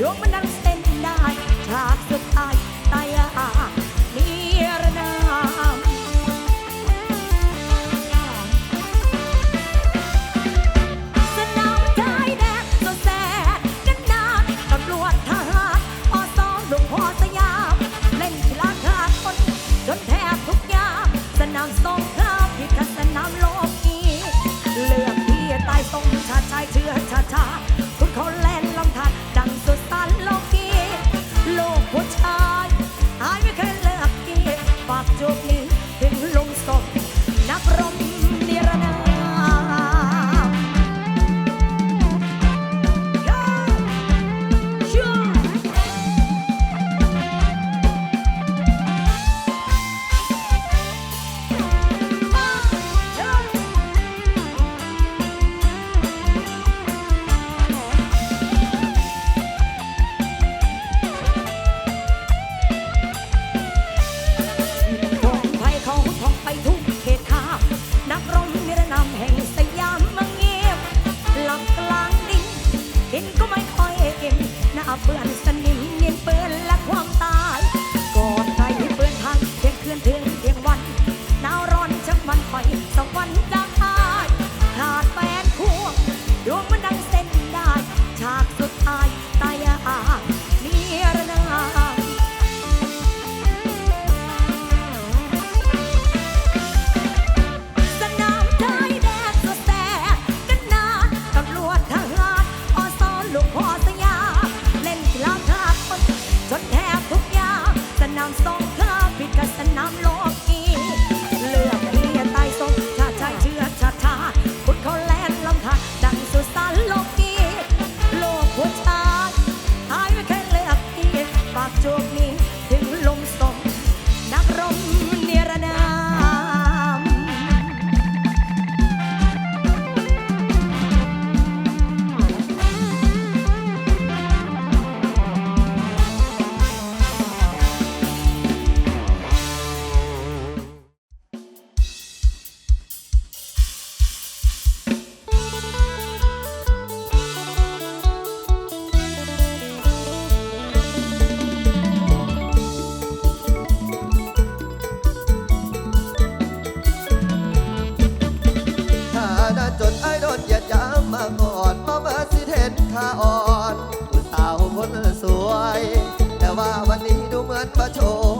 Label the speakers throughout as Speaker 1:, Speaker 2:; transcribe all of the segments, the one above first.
Speaker 1: ดวงมันดัง but all.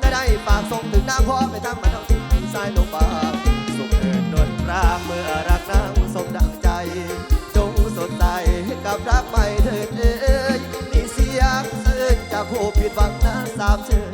Speaker 1: พรได้ฝากส่งถึงน้าพ่อไป
Speaker 2: ทั้งมันเอาที่สายลงบากส่งเอินนวลราเมื่อรักนางสมดังใจ จงสดใสกับรักใหม่เถิดเอ้ยนี่เสียงสะอึกจากผู้ผิดหวังนะสามเชิญ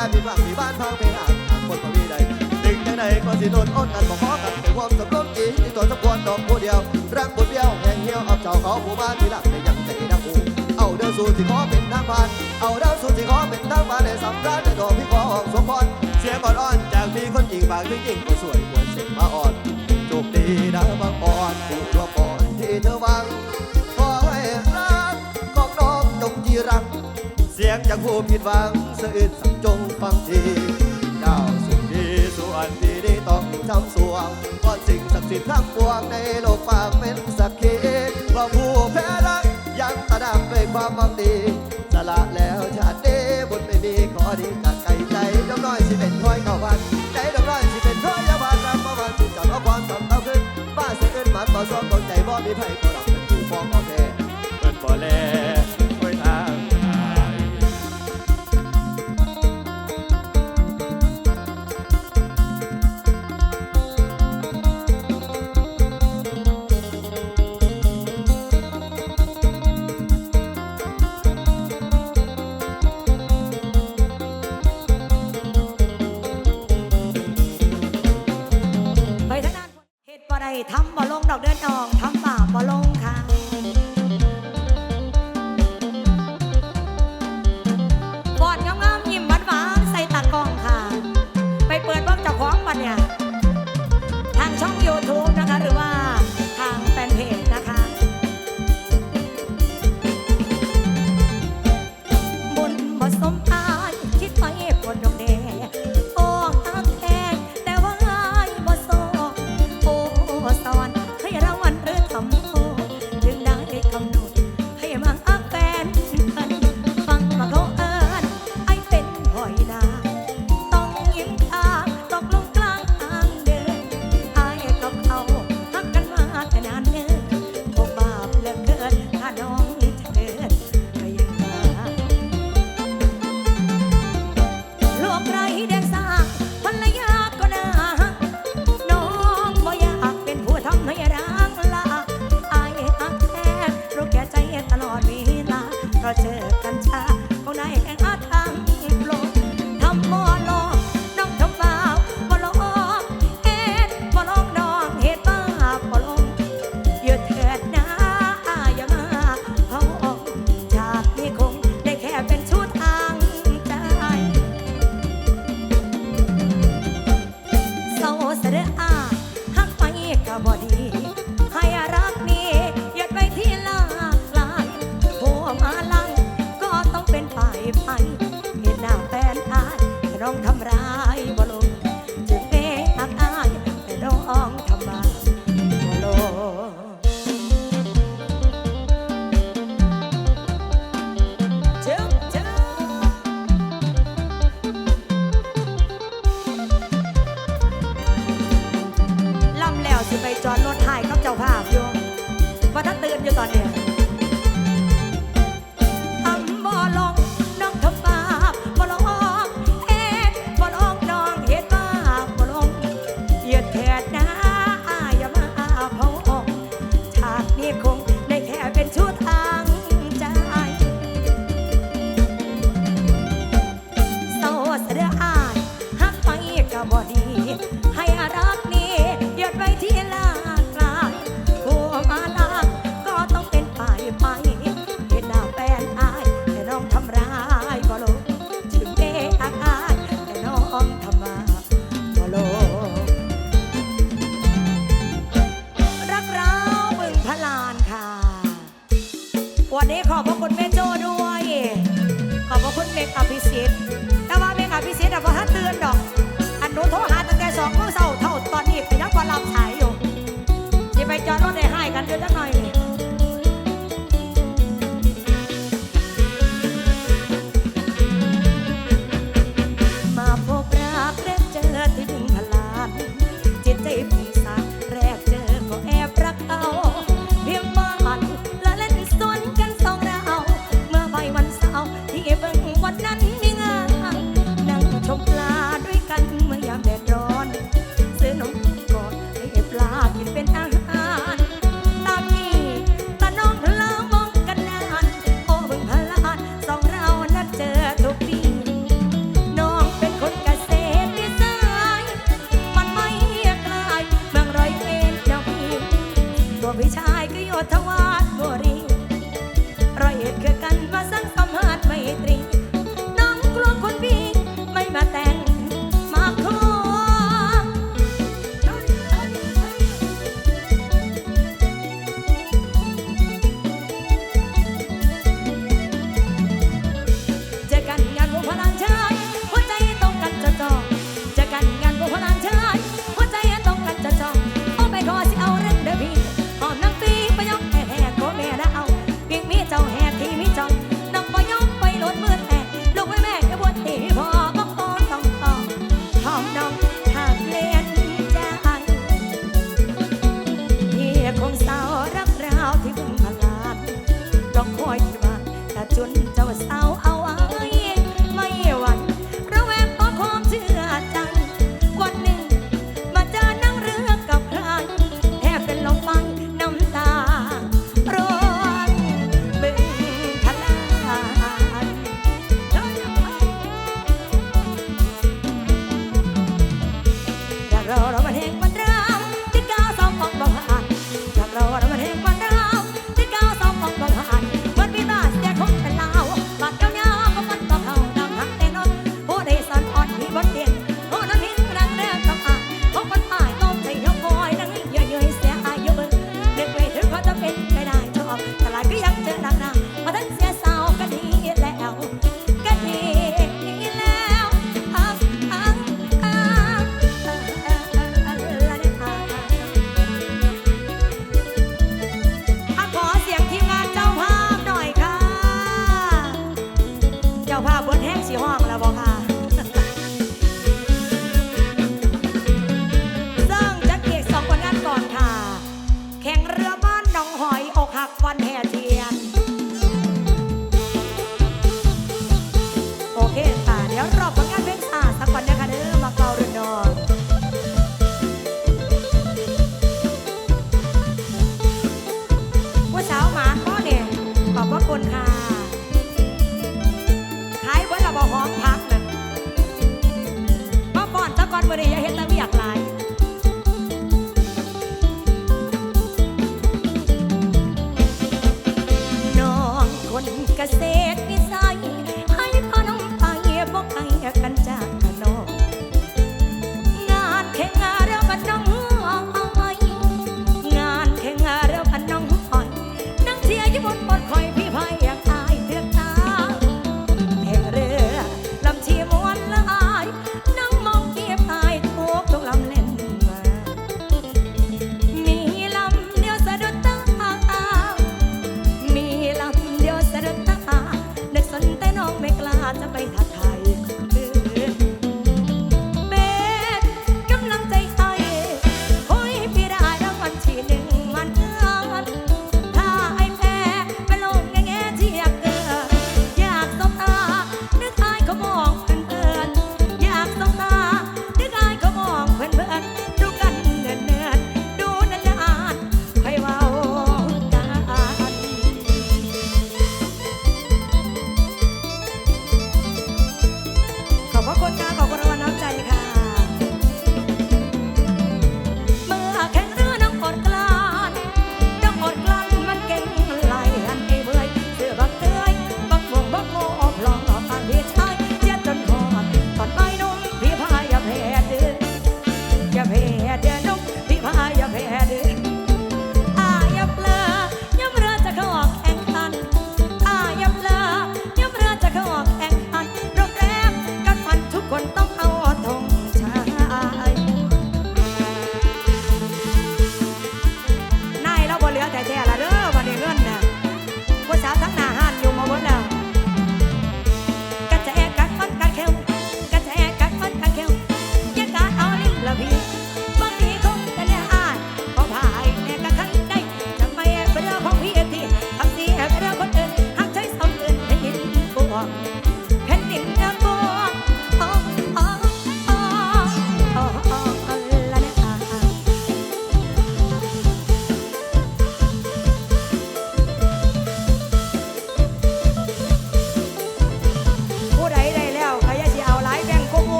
Speaker 2: มีแต่ผิลังมีบ้านพังเพหางคนบ่มีใดดึงจังใดก็สิโดนอ้นกันบ่ขอกันแต่ความสำรวมจีที่ตัวสมควรดอกผู้เดียวรักบุญเบี้ยวแห่งเหี่ยวเอาเจ้าเขาผู้บ้านที่หลักในยังใจดังอูเอาเดินสู่ที่ขอเป็นทางผ่าน เอาเดินสู่ที่ขอเป็นทางผ่านในสำราญในดอกพี่ขอออกสมพรเสียงอ่อนๆจากพี่คนหญิงปากที่ยิ่งก็สวยควรเสร็จมาอ่อนโชคดีนะบางอ่อนผู้รวมอ่อนที่เธอวังขอให้รักของน้องจงจีรัง ยงจากผู้ผิดหวังสะอื้นสักจงฟังทีเจ้าสุขดีส่วนที่นี้ต้องทำสวงก่อนสิ่งศักดิ์สิทธิ์ทั้งปวงในโลกฝากเป็นสักขีว่าผู้แพ้รักยังตระดับด้วยความหวังดีสละแล้วชาตินี้บุญไม่มีขอดีจากไกลใจดอกน้อยสิเป็นคอยเก้าพันใจดอกน้อยสิเป็นคอยยาบานรักประวันจุดจับเอาความสำเต้าขึ้นบ้านเสียขึ้นหมันต่อซ้อมตกใจบ่มีไผก็รับ บั
Speaker 1: ดเนี่ย ทางช่อง YouTube นอยู่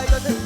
Speaker 1: 来干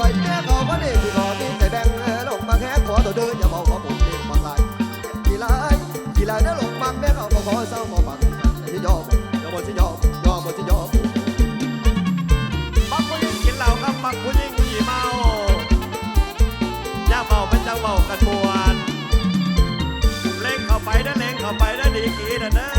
Speaker 1: วยแม่เขาก็ดีที่ขอที่ใจแบ่งลงมาแค่ขอตัวเดินอย่าบอกว่าผมเด็กมันไหลกี
Speaker 3: ฬา
Speaker 1: กีฬาเนี่ยลงมาแม่เขาก็ขอเศร้ามาบังที่
Speaker 2: ยอมย
Speaker 3: อ
Speaker 4: มที่ยอมยอมที่ยอมมักผู้หญิงกินเหล้าครับมักผู้
Speaker 2: หญิงผู้หญิงเมาย่าเมาเป็นจังเมากัน
Speaker 4: บวนเล่งเข้าไปนะเล่งเข้าไปนะ
Speaker 2: ดีกีนะนะ